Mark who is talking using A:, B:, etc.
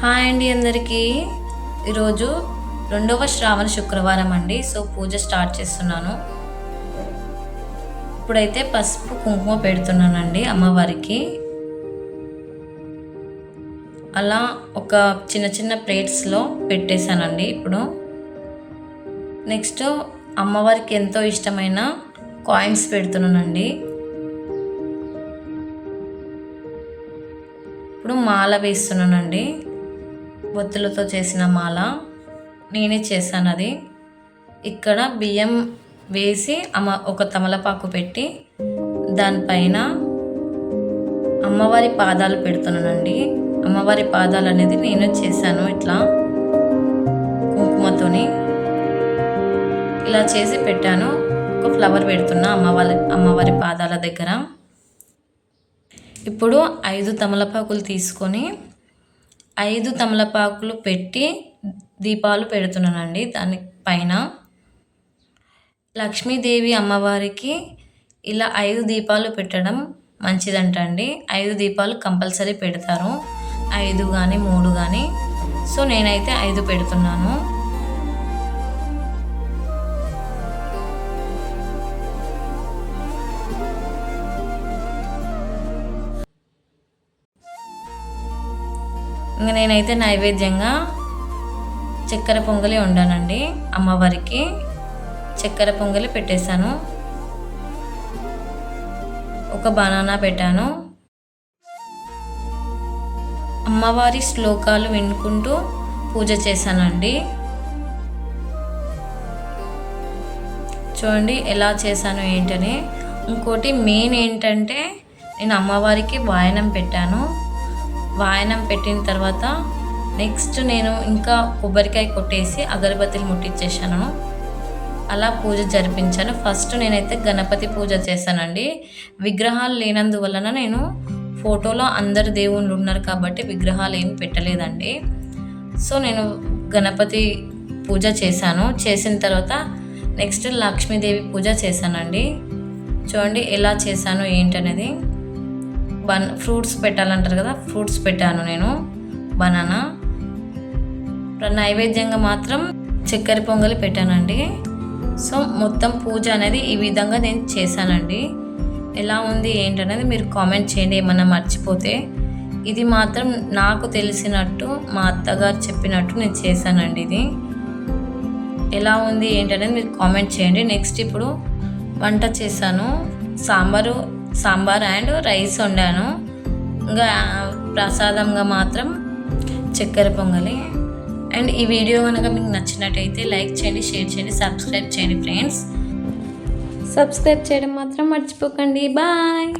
A: Hi అండి అందరికీ. ఈరోజు రెండవ శ్రావణ శుక్రవారం అండి. సో పూజ స్టార్ట్ చేస్తున్నాను. ఇప్పుడైతే పసుపు కుంకుమ పెడుతున్నానండి అమ్మవారికి. అలా ఒక చిన్న చిన్న ప్లేట్స్లో పెట్టేశానండి ఇప్పుడు. నెక్స్ట్ అమ్మవారికి ఎంతో ఇష్టమైన కాయిన్స్ పెడుతున్నానండి. ఇప్పుడు మాల వేస్తున్నానండి. ఒత్తులతో చేసిన మాల నేనే చేశాను అది. ఇక్కడ బియ్యం వేసి అమ్మ ఒక తమలపాకు పెట్టి దానిపైన అమ్మవారి పాదాలు పెడుతున్నానండి. అమ్మవారి పాదాలు అనేది నేను చేశాను ఇట్లా కుంకుమతోని. ఇలా చేసి పెట్టాను. ఒక ఫ్లవర్ పెడుతున్నా అమ్మవారి అమ్మవారి పాదాల దగ్గర. ఇప్పుడు ఐదు తమలపాకులు తీసుకొని ఐదు తమలపాకులు పెట్టి దీపాలు పెడుతున్నానండి దాని పైన. లక్ష్మీదేవి అమ్మవారికి ఇలా ఐదు దీపాలు పెట్టడం మంచిదంట అండి ఐదు దీపాలు కంపల్సరీ పెడతారు. ఐదు కానీ మూడు కానీ సో నేనైతే ఐదు పెడుతున్నాను. ఇంకా నేనైతే నైవేద్యంగా చక్కెర పొంగలి వండానండి అమ్మవారికి. చక్కెర పొంగలి పెట్టేశాను. ఒక బనానా పెట్టాను. అమ్మవారి శ్లోకాలు వినుకుంటూ పూజ చేశానండి. చూడండి ఎలా చేశాను ఏంటని. ఇంకోటి మెయిన్ ఏంటంటే నేను అమ్మవారికి వాయనం పెట్టాను. వాయనం పెట్టిన తర్వాత నెక్స్ట్ నేను ఇంకా కొబ్బరికాయ కొట్టేసి అగరబత్తిలు ముట్టించేసాను అలా పూజ జరిపించాను. ఫస్ట్ నేనైతే గణపతి పూజ చేశానండి. విగ్రహాలు లేనందువలన నేను ఫోటోలో అందరు దేవుళ్ళు ఉన్నారు కాబట్టి విగ్రహాలు ఏం పెట్టలేదండి. సో నేను గణపతి పూజ చేశాను. చేసిన తర్వాత నెక్స్ట్ లక్ష్మీదేవి పూజ చేశానండి. చూడండి ఎలా చేశాను ఏంటనేది. బన్ ఫ్రూట్స్ పెట్టాలంటారు కదా ఫ్రూట్స్ పెట్టాను నేను బనానా. నైవేద్యంగా మాత్రం చక్కెర పొంగలి పెట్టానండి. సో మొత్తం పూజ అనేది ఈ విధంగా నేను చేశానండి. ఎలా ఉంది ఏంటనేది మీరు కామెంట్ చేయండి ఏమన్నా మర్చిపోతే. ఇది మాత్రం నాకు తెలిసినట్టు మా అత్తగారు చెప్పినట్టు నేను చేశానండి ఇది. ఎలా ఉంది ఏంటనేది మీరు కామెంట్ చేయండి. నెక్స్ట్ ఇప్పుడు వంట చేశాను. సాంబారు సాంబార్ అండ్ రైస్ వండాను. ఇంకా ప్రసాదంగా మాత్రం చక్కెర పొంగలి. అండ్ ఈ వీడియో కనుక మీకు నచ్చినట్టయితే లైక్ చేయండి షేర్ చేయండి సబ్స్క్రైబ్ చేయండి ఫ్రెండ్స్. సబ్స్క్రైబ్ చేయడం మాత్రం మర్చిపోకండి. బాయ్.